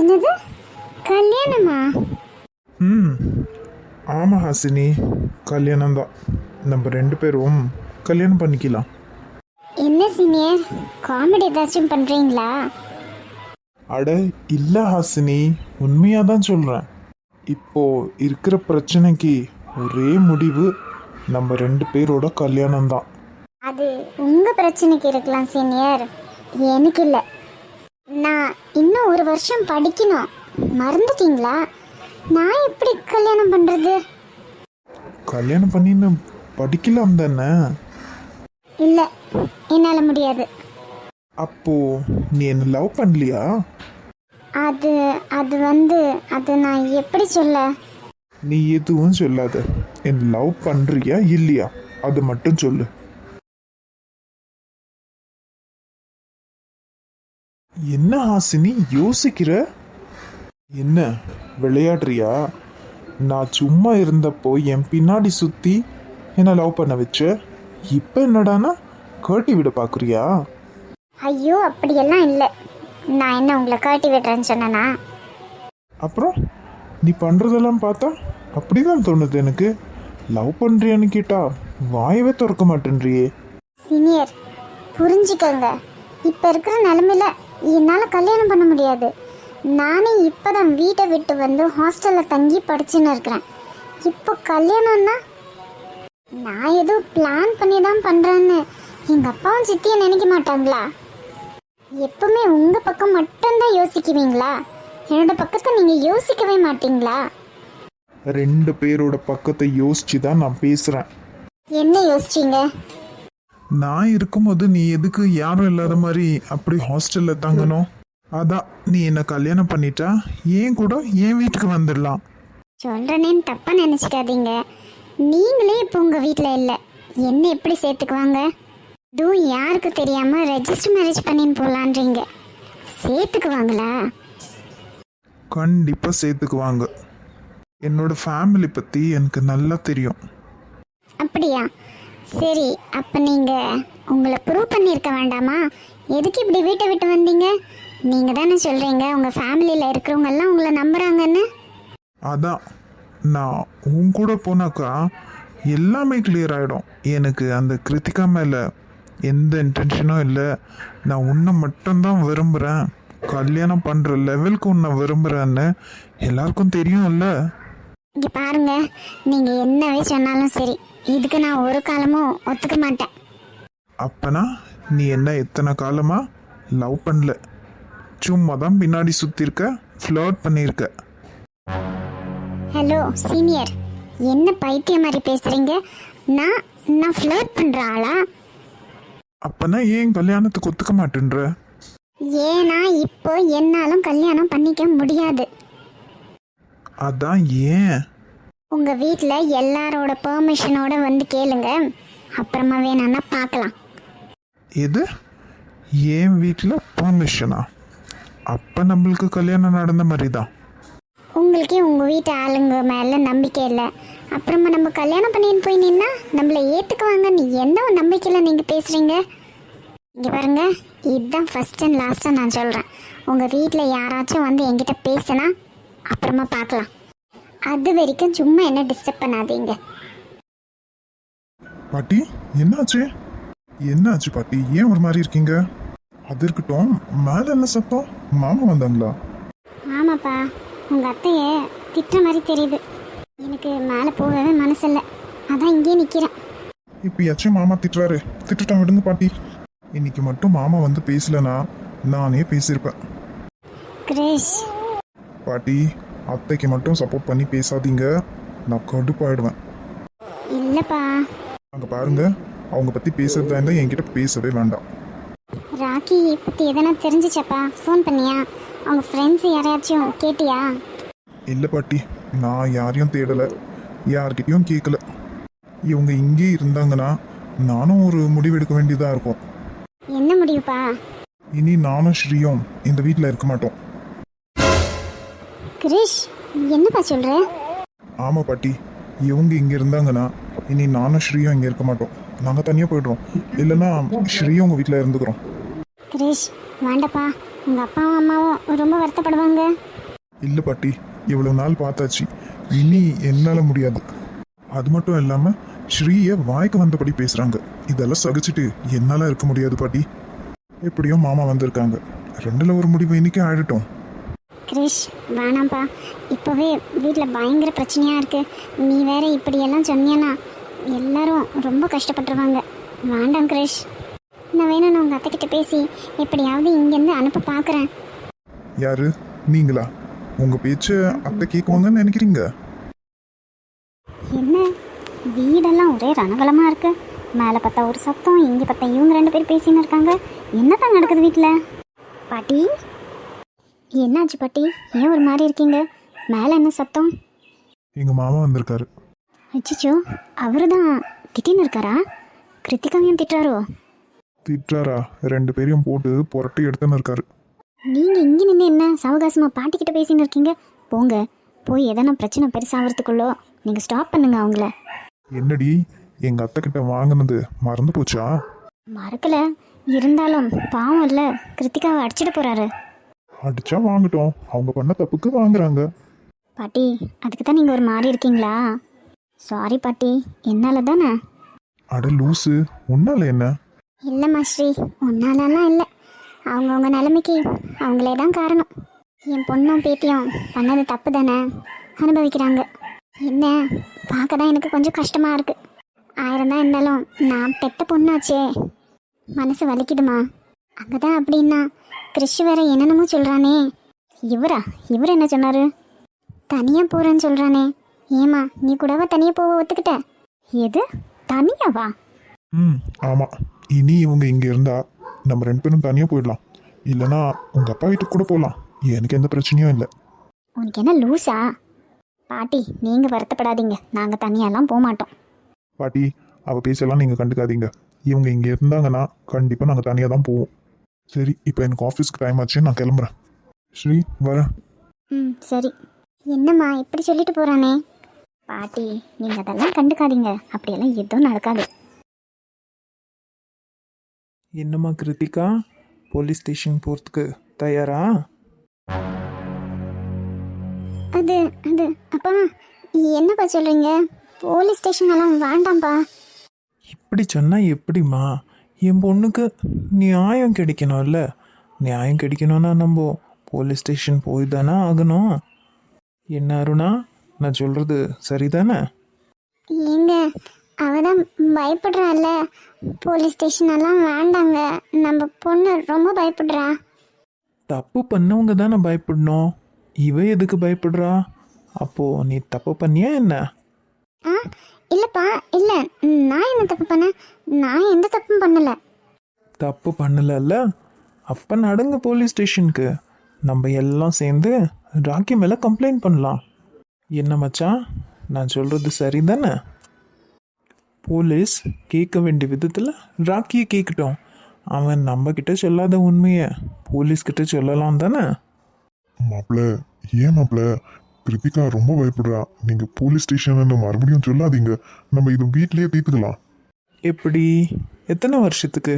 என்னது? கல்யாணமா? ம். ஆமாம் ஹாசினி. கல்யாணம் தான் நம்ம ரெண்டு பேரும் கல்யாணம் பண்ணிக்கலாம். என்ன சீனியர் காமெடி ஏதாச்சும் பண்றீங்களா? அட இல்லை ஹாசினி. உண்மையாக தான் சொல்கிறேன் இப்போ இருக்கிற பிரச்சனைக்கு ஒரே முடிவு நம்ம ரெண்டு பேரோட கல்யாணம் தான் அது உங்க பிரச்சனைக்கு இருக்கலாம் சீனியர். எனக்கு இல்லை. நான் இன்னும் ஒரு வருஷம் படிக்கணும். மறந்துட்டீங்களா? நான் எப்படி கல்யாணம் பண்றது? கல்யாணம் பண்ணின்னு படிக்கலாம் தானே? இல்லை என்னால் முடியாது. அப்போ நீ என்ன லவ் பண்ணலையா? அது அது வந்து அது நான் எப்படி சொல்ல? நீ எதுவும் சொல்லாத. என் லவ் பண்றியா இல்லையா? அது மட்டும் சொல்லு. என்ன ஹாசினி யோசிக்கிற? என்ன விளையாடுறியா? நான் சும்மா இருந்தப்போ என் பின்னாடி சுத்தி என்ன லவ் பண்ண வச்ச. இப்போ என்னடானா கட்டி விட பாக்குறியா? ஐயோ அப்படியெல்லாம் இல்லை. நான் என்ன உங்களை காட்டி விடுறேன்னு சொன்னேனா? அப்புறம் நீ பண்றதெல்லாம் பார்த்தா அப்படிதான் தோணுது எனக்கு. லவ் பண்றியான்னு கேட்டா வாயவே திறக்க மாட்டேன்றியே. சீனியர் புரிஞ்சுக்கோங்க. இப்போ இருக்கிற நிலமையில என்னால் கல்யாணம் பண்ண முடியாது. நானே இப்போ தான் வீட்டை விட்டு வந்து ஹாஸ்டலில் தங்கி படிச்சுன்னு இருக்கிறேன். இப்போ கல்யாணம்னா நான் ஏதோ பிளான் பண்ணி தான் பண்ணுறேன்னு எங்கள் அப்பாவும் சித்தியும் நினைக்க மாட்டாங்களா? எப்பவுமே உங்கள் பக்கம் மட்டும்தான் யோசிக்குவீங்களா? என்னோட பக்கத்தை நீங்கள் யோசிக்கவே மாட்டீங்களா? ரெண்டு பேரோட பக்கத்தை யோசிச்சு தான் நான் பேசுறேன். என்ன யோசிச்சீங்க? நான் இருக்கும்போது நீ எதுக்கு யாரும் இல்லாத மாதிரி அப்படி ஹாஸ்டல்ல தங்கணும்? அதான் நீ என்ன கல்யாணம் பண்ணிட்டா? ஏன் கூட என் வீட்டுக்கு வந்துடலாம். சொல்கிறேனேன்னு தப்பாக நினச்சிக்காதீங்க. நீங்களே இப்போ உங்கள் வீட்டில் இல்லை. என்ன எப்படி சேர்த்துக்குவாங்க? இதுவும் யாருக்கு தெரியாமல் ரெஜிஸ்டர் மேரேஜ் பண்ணின்னு போகலான்றீங்க சேர்த்துக்குவாங்களா? கண்டிப்பா சேர்த்துக்குவாங்க. என்னோட ஃபேமிலி பத்தி எனக்கு நல்லா தெரியும். அப்படியா? சரி அப்போ நீங்கள் உங்களை ப்ரூவ் பண்ணியிருக்க வேண்டாமா? எதுக்கு இப்படி வீட்டை விட்டு வந்தீங்க? நீங்கள் தானே சொல்கிறீங்க உங்கள் ஃபேமிலியில் இருக்கிறவங்க எல்லாம் உங்களை நம்புகிறாங்கன்னு அதான் நான் உன் கூட போனாக்கா எல்லாமே கிளியர் ஆகிடும் எனக்கு அந்த கிருத்திகா மேலே எந்த இன்டென்ஷனும் இல்லை. நான் உன்னை மட்டும்தான் விரும்புகிறேன் கல்யாணம் பண்ணுற லெவலுக்கு உன்னை விரும்புகிறேன்னு எல்லாருக்கும் தெரியும்ல. இங்கே பாருங்க நீங்கள் என்னவே சொன்னாலும் சரி. இதுக்கு நான் ஒரு காலமும் ஒத்துக்க மாட்டேன். அப்பனா நீ என்ன எத்தனை காலமாக லவ் பண்ணல? சும்மா தான் பின்னாடி சுற்றிருக்க ஃப்ளர்ட் பண்ணியிருக்க ஹலோ சீனியர் என்ன பைத்தியம் மாதிரி பேசுறீங்க? நான் நான் ஃப்ளர்ட் பண்ற ஆளா? அப்பனா ஏன் கல்யாணத்துக்கு ஒத்துக்க மாட்டேன்ற? ஏன்னா இப்போ என்னாலும் கல்யாணம் பண்ணிக்க முடியாது. அதான் ஏன்? உங்க வீட்டில் எல்லாரோட பெர்மிஷனோட வந்து கேளுங்க. அப்புறமா வேணான்னா பார்க்கலாம் எது? என் வீட்டில் பர்மிஷனா அப்போ நம்மளுக்கு கல்யாணம் நடந்த மாதிரி தான் உங்களுக்கே உங்கள் வீட்டு ஆளுங்க மேலே நம்பிக்கை இல்லை. அப்புறமா நம்ம கல்யாணம் பண்ணின்னு போய் நின்னா நம்மளை ஏற்றுக்குவாங்கன்னு எந்த ஒரு நம்பிக்கையில் நீங்கள் பேசுகிறீங்க இங்கே பாருங்க இதுதான் ஃபஸ்ட் அண்ட் லாஸ்ட்டாக நான் சொல்கிறேன் உங்கள் வீட்டில் யாராச்சும் வந்து என்கிட்ட பேசுனா அப்புறமா பார்க்கலாம் அது வரைக்கும் சும்மா என்ன டிஸ்டர்ப் பண்ணாதீங்க. பாட்டி என்னாச்சு? என்னாச்சு பாட்டி? ஏன் ஒரு மாதிரி இருக்கீங்க? அது இருக்கட்டும். மேலே என்ன சத்தம்? மாமா வந்தாங்களா? ஆமாப்பா உங்கள் அத்தையை திட்டுற மாதிரி தெரியுது. எனக்கு மேலே போகவே மனசில்லை. அதான் இங்கேயே நிற்கிறேன் இப்பயாச்சும் மாமா திட்டுறாரு. திட்டுட்டா விடுங்க பாட்டி. இன்னைக்கு மட்டும் மாமா வந்து பேசலனா நானே பேசியிருப்பேன். கிரேஷ். பாட்டி அத்தைக்கு மட்டும் சப்போர்ட் பண்ணி பேசாதீங்க. நான் கடுப்பாயிடுவேன். இல்லைப்பா. அங்கே பாருங்க அவங்க பற்றி பேசுறதா இருந்தால் என்கிட்ட பேசவே வேண்டாம். ராக்கி பற்றி எதனா தெரிஞ்சிச்சப்பா? ஃபோன் பண்ணியா? அவங்க ஃப்ரெண்ட்ஸ் யாரையாச்சும் கேட்டியா? இல்லை பாட்டி நான் யாரையும் தேடலை. யார்கிட்டயும் கேட்கல இவங்க இங்கே இருந்தாங்கன்னா நானும் ஒரு முடிவு எடுக்க வேண்டியதாக இருக்கும். என்ன முடிவுப்பா? இனி நானும் ஸ்ரீயும் இந்த வீட்டில் இருக்க மாட்டோம். கிரிஷ் என்னப்பா சொல்கிற ஆமாம் பாட்டி இவங்க இங்கே இருந்தாங்கன்னா இனி நானும் ஸ்ரீயும் இங்கே இருக்க மாட்டோம். நாங்கள் தனியாக போயிடுறோம். இல்லைன்னா ஸ்ரீயும் உங்கள் வீட்டில் இருந்துக்கிறோம். கிரிஷ் வேண்டப்பா. உங்கள் அப்பாவும் அம்மாவும் ரொம்ப வருத்தப்படுவாங்க. இல்லை பாட்டி இவ்வளோ நாள் பார்த்தாச்சு. இனி என்னால் முடியாது. அது மட்டும் இல்லாமல் ஸ்ரீயை வாய்க்கு வந்தபடி பேசுகிறாங்க இதெல்லாம் சகிச்சுட்டு என்னால் இருக்க முடியாது பாட்டி. எப்படியோ மாமா வந்திருக்காங்க. ரெண்டில் ஒரு முடிவு இன்னைக்கு ஆயிடட்டும். கிரிஷ் வேணாம்ப்பா. இப்போவே வீட்டில் பயங்கர பிரச்சனையாக இருக்குது நீ வேற இப்படியெல்லாம் சொன்னியன்னா எல்லாரும் ரொம்ப கஷ்டப்பட்டுருவாங்க. வேண்டாம் கிரிஷ். நான் வேணும் நான் உங்கள் அத்தைக்கிட்ட பேசி எப்படியாவது இங்கேருந்து அனுப்ப பார்க்குறேன். யாரு? நீங்களா? உங்கள் பேச்சை அத்தை கேட்குவாங்கன்னு நினைக்கிறீங்க? என்ன? வீடெல்லாம் ஒரே ரணகலமாக இருக்கு. மேலே பார்த்தா ஒரு சத்தம் இங்கே பார்த்தா இவங்க ரெண்டு பேர் பேசின்னு இருக்காங்க. என்னதான் நடக்குது வீட்டில்? பாட்டி? என்னாச்சு பாட்டி? ஏன் ஒரு மாதிரி இருக்கீங்க? மேலே என்ன சத்தம்? எங்கள் மாமா வந்திருக்காரு. அச்சிச்சோ அவரு தான் திட்டின்னு இருக்காரா? கிருத்திகாவையும் திட்டுறாரோ? திட்டுறாரா ரெண்டு பேரையும் போட்டு புரட்டி எடுத்துன்னு இருக்காரு. நீங்கள் இங்கே நின்று என்ன சாவகாசமாக பாட்டிக்கிட்ட பேசின்னு இருக்கீங்க? போங்க. போய் எதனா பிரச்சனை பெருசாகிறதுக்குள்ளோ நீங்கள் ஸ்டாப் பண்ணுங்க அவங்கள. என்னடி எங்கள் அத்தை கிட்ட வாங்கினது மறந்து போச்சா? மறக்கல. இருந்தாலும் பாவம் இல்லை. கிருத்திகாவை அடிச்சிட போறாரு. அடிச்சா வாங்கட்டும். அவங்க பண்ண தப்புக்கு வாங்குறாங்க. பாட்டி அதுக்கு தான் நீங்கள் ஒரு மாதிரி இருக்கீங்களா? சாரி பாட்டி என்னால் தானே? அட லூசு உன்னால என்ன? இல்லைம்மா ஸ்ரீ ஒன்னாலலாம் இல்லை. அவங்கவுங்க நிலைமைக்கு அவங்களே தான் காரணம். என் பொண்ணும் பேத்தியும் பண்ணது தப்பு தானே? அனுபவிக்கிறாங்க. என்ன? பார்க்க தான் எனக்கு கொஞ்சம் கஷ்டமாக இருக்குது ஆயிரம் தான் இருந்தாலும் நான் பெத்த பொண்ணாச்சே. மனசு வலிக்குதுமா? அங்கே தான் அப்படின்னா கிறிஷ் வேற என்னென்னமோ சொல்கிறானே இவரா? இவர் என்ன சொன்னார்? தனியாக போகிறேன்னு சொல்கிறானே ஏமா நீ கூடவா தனியாக போக ஒத்துக்கிட்ட? எது? தனியாவா? ம் ஆமாம் இனி இவங்க இங்கே இருந்தா நம்ம ரெண்டு பேரும் தனியாக போயிடலாம். இல்லைனா உங்கள் அப்பா வீட்டுக்கு கூட போகலாம் எனக்கு எந்த பிரச்சனையும் இல்லை. உனக்கு என்ன லூசா? பாட்டி நீங்கள் வருத்தப்படாதீங்க. நாங்கள் தனியாலாம் போக மாட்டோம். பாட்டி அவள் பேச்செல்லாம் நீங்கள் கண்டுக்காதீங்க. இவங்க இங்கே இருந்தாங்கன்னா கண்டிப்பாக நாங்கள் தனியாக தான் போவோம். சரி இப்போ எனக்கு ஆஃபீஸ்க்கு டைம் ஆச்சு நான் கிளம்புறேன். ஸ்ரீ வரேன் ம் சரி. என்னம்மா இப்படி சொல்லிட்டு போகிறானே பாட்டி நீங்கள் அதெல்லாம் கண்டுக்காதீங்க. அப்படியெல்லாம் எதுவும் நடக்காது. என்னம்மா கிருத்திகா? போலீஸ் ஸ்டேஷன் போகிறதுக்கு தயாரா? அது அது அப்பா என்னப்பா சொல்கிறீங்க போலீஸ் ஸ்டேஷன் எல்லாம் வேண்டாம்ப்பா. இப்படி சொன்னால் எப்படிம்மா? என் பொண்ணுக்கு நியாயம் கிடைக்கணும்ல? நியாயம் கிடைக்கணும்னா நம்ம போலீஸ் ஸ்டேஷன் போய் தானே ஆகணும். என்ன அருணா? நான் சொல்கிறது சரிதானே? எங்க அவ தான் பயப்படுறாள்ல. போலீஸ் ஸ்டேஷன் எல்லாம் வேண்டாங்க. நம்ம பொண்ணு ரொம்ப பயப்படுறா. தப்பு பண்ணவங்க தானே பயப்படணும். இவ எதுக்கு பயப்படுறா? அப்போது நீ தப்பு பண்ணியா என்ன? ஆ இல்லைப்பா இல்லை. நான் என்ன தப்பு பண்ணேன் நான் எந்த தப்பும் பண்ணலை. தப்பு பண்ணலல்ல? அப்போ நடுங்க போலீஸ் ஸ்டேஷனுக்கு நம்ம எல்லாம் சேர்ந்து ராக்கி மேலே கம்ப்ளைண்ட் பண்ணலாம். என்ன மச்சான் நான் சொல்கிறது சரிதானே? போலீஸ் கேட்க வேண்டிய விதத்தில் ராக்கியை கேட்கட்டும். அவன் நம்மக்கிட்ட சொல்லாத உண்மையை போலீஸ்கிட்ட சொல்லலாம் தானே? மாப்பிள்ள ஏன் மாப்பிள்ள கிருத்திகா ரொம்ப பயப்படுறா. நீங்கள் போலீஸ் ஸ்டேஷன் மறுபடியும் சொல்லாதீங்க. நம்ம இது வீட்லயே தீர்த்துக்கலாம். எப்படி? எத்தனை வருஷத்துக்கு?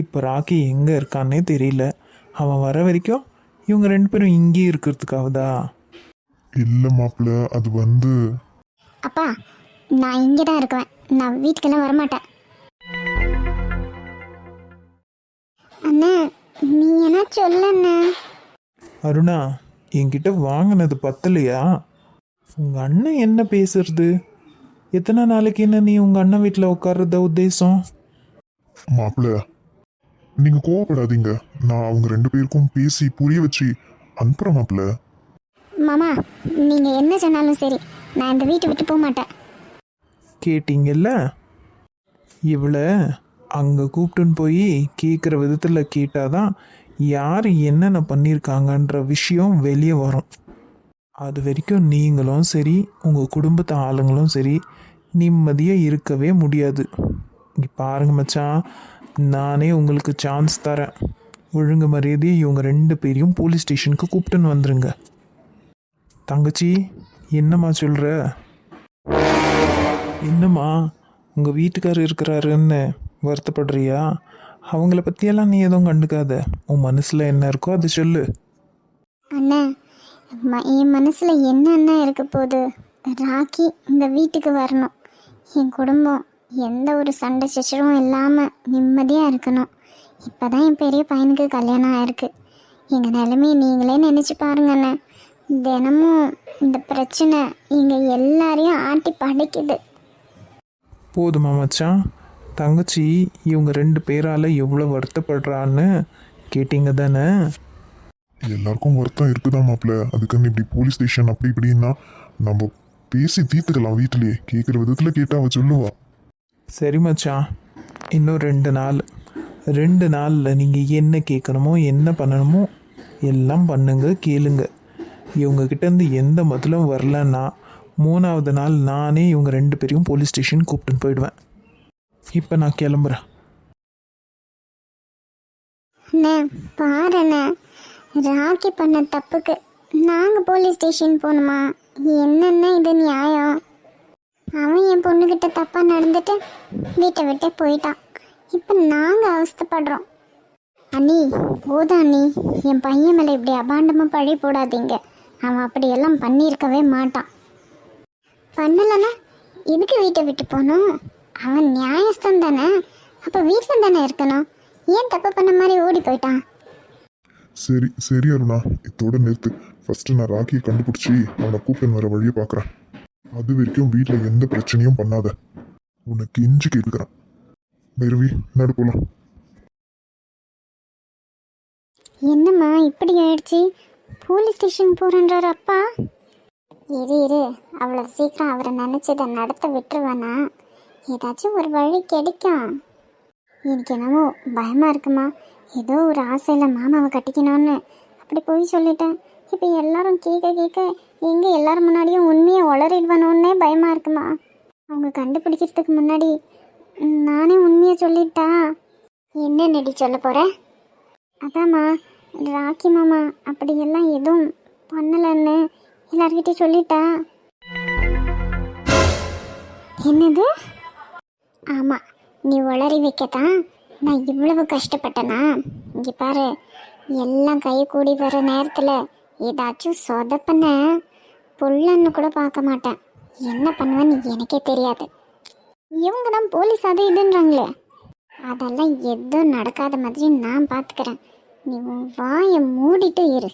இப்போ ராக்கி எங்கே இருக்கான்னே தெரியல. அவன் வர வரைக்கும் இவங்க ரெண்டு பேரும் இங்கேயே இருக்கிறதுக்காகதா? இல்லை மாப்பிள்ள அது வந்து அப்பா நான் இங்கே தான் இருக்குவேன். நான் வீட்டுக்கெல்லாம் வரமாட்டேன். அண்ணா நீ என்ன சொல்லண்ணா? அருணா என்கிட்ட வாங்கினது பத்தலையா? உங்கள் அண்ணன் என்ன பேசுறது? எத்தனை நாளைக்கு என்ன நீ உங்கள் அண்ணன் வீட்டில் உட்கார்றத உத்தேசம்? மாப்பிள்ள நீங்க கோவப்படாதீங்க. நான் அவங்க ரெண்டு பேருக்கும் பேசி புரிய வச்சு அனுப்புறேன் மாப்பிள்ள. மாமா நீங்கள் என்ன சொன்னாலும் சரி நான் இந்த வீட்டை விட்டு போக மாட்டேன். கேட்டீங்கல்ல? இவளை அங்கே கூப்பிட்டுன்னு போய் கேட்குற விதத்தில் கேட்டாதான் யார் என்னென்ன பண்ணியிருக்காங்கன்ற விஷயம் வெளியே வரும். அது வரைக்கும் நீங்களும் சரி உங்கள் குடும்பத்து ஆளுங்களும் சரி நிம்மதியாக இருக்கவே முடியாது. பாருங்க மச்சான் நானே உங்களுக்கு சான்ஸ் தரேன். ஒழுங்கு மரியாதையை இவங்க ரெண்டு பேரையும் போலீஸ் ஸ்டேஷனுக்கு கூப்பிட்டுன்னு வந்துருங்க. தங்கச்சி என்னம்மா சொல்கிற என்னம்மா உங்கள் வீட்டுக்காரர் இருக்கிறாருன்னு வருத்தப்படுறியா? அவங்கள பற்றியெல்லாம் நீ எதுவும் கண்டுக்காத. உன் மனசில் என்ன இருக்கோ அது சொல்லு. அண்ணா என் மனசில் என்னென்ன இருக்க போகுது? ராக்கி இந்த வீட்டுக்கு வரணும். என் குடும்பம் எந்த ஒரு சண்டை சச்சரவும் இல்லாமல் நிம்மதியாக இருக்கணும். இப்போ தான் என் பெரிய பையனுக்கு கல்யாணம் ஆயிருக்கு. எங்கள் நிலைமையை நீங்களே நினச்சி பாருங்கண்ணே தினமும் இந்த பிரச்சனை எங்கள் எல்லாரையும் ஆட்டி படைக்குது. போதுமா மச்சான்? தங்கச்சி இவங்க ரெண்டு பேரால் எவ்வளோ வருத்தப்படுறான்னு கேட்டிங்க தானே? எல்லாருக்கும் வருத்தம் இருக்குதான் மாப்பிள்ள? அதுக்குன்னு இப்படி போலீஸ் ஸ்டேஷன் அப்படி இப்படின்னா நம்ம பேசி தீர்த்துக்கலாம் வீட்டிலேயே. கேட்குற விதத்தில் கேட்டா அவ சொல்லுவா. சரி மச்சான் இன்னும் ரெண்டு நாள். ரெண்டு நாளில் நீங்கள் என்ன கேட்கணுமோ என்ன பண்ணணுமோ எல்லாம் பண்ணுங்க கேளுங்க. இவங்க கிட்டேருந்து எந்த பதிலும் வரலன்னா மூணாவது நாள் நானே இவங்க ரெண்டு பேரையும் போலீஸ் ஸ்டேஷன் கூப்பிட்டுன்னு போயிடுவேன். இப்போ நான் கிளம்புறேன். அண்ணே பாருண்ணே. ராக்கி பண்ண தப்புக்கு நாங்கள் போலீஸ் ஸ்டேஷன் போகணுமா என்னென்ன இது நியாயம்? அவன் என் பொண்ணுக்கிட்ட தப்பாக நடந்துட்டு வீட்டை விட்டு போயிட்டான். இப்போ நாங்கள் அவஸ்தைப்படுறோம். அண்ணி போதா அண்ணி. என் பையன் மேலே இப்படி அபாண்டமாக பழி போடாதீங்க. அவன் அப்படியெல்லாம் பண்ணியிருக்கவே மாட்டான். பண்ணலைன்னா எதுக்கு வீட்டை விட்டு போகணும்? அவன் நியாயஸ்தான் தானே? அப்போ வீட்டில் தானே இருக்கணும்? ஏன் தப்பு பண்ண மாதிரி ஓடி போயிட்டான்? சரி சரி அருணா இதோட நிறுத்து. ஃபர்ஸ்ட் நான் ராக்கியை கண்டுபிடிச்சி அவனை கூப்பிட்டு வர வழியை பார்க்குறேன். அது வரைக்கும் வீட்டில் எந்த பிரச்சனையும் பண்ணாத. உனக்கு இஞ்சி கேட்குறேன் பைரவி நடு போலாம். என்னம்மா இப்படி ஆயிடுச்சு? போலீஸ் ஸ்டேஷன் போறேன்றாரு அப்பா. இரு இரு. அவ்வளோ சீக்கிரம் அவரை நினச்சதை நடத்த விட்டுருவானா? ஏதாச்சும் ஒரு வழி கிடைக்கும். எனக்கு என்னமோ பயமாக இருக்குமா? ஏதோ ஒரு ஆசையில் மாமாவை கட்டிக்கணும்னு. அப்படி போய் சொல்லிட்டேன். இப்போ எல்லாரும் கேட்க கேட்க எங்கே எல்லாரும் முன்னாடியும் உண்மையை உளறிடுவானோன்னே பயமாக இருக்குமா? அவங்க கண்டுபிடிக்கிறதுக்கு முன்னாடி நானே உண்மையை சொல்லிட்டா? என்ன நெடி சொல்ல போகிறேன் அதாம்மா ராக்கி மாமா அப்படியெல்லாம் எதுவும் பண்ணலன்னு எல்லார்கிட்டையும் சொல்லிட்டா? என்னது? ஆமாம் நீ உளறி வைக்கத்தான் நான் இவ்வளவு கஷ்டப்பட்டனா? இங்கே பாரு எல்லாம் கை கூடி வர நேரத்தில் ஏதாச்சும் சொதப்பன பொல்லன்னு கூட பார்க்க மாட்டேன். என்ன பண்ணுவேன்னு எனக்கே தெரியாது. இவங்க தான் போலீஸ் அது இதுன்றாங்களே. அதெல்லாம் எதுவும் நடக்காத மாதிரி நான் பார்த்துக்கிறேன் நீ வாயை மூடிட்டு இரு.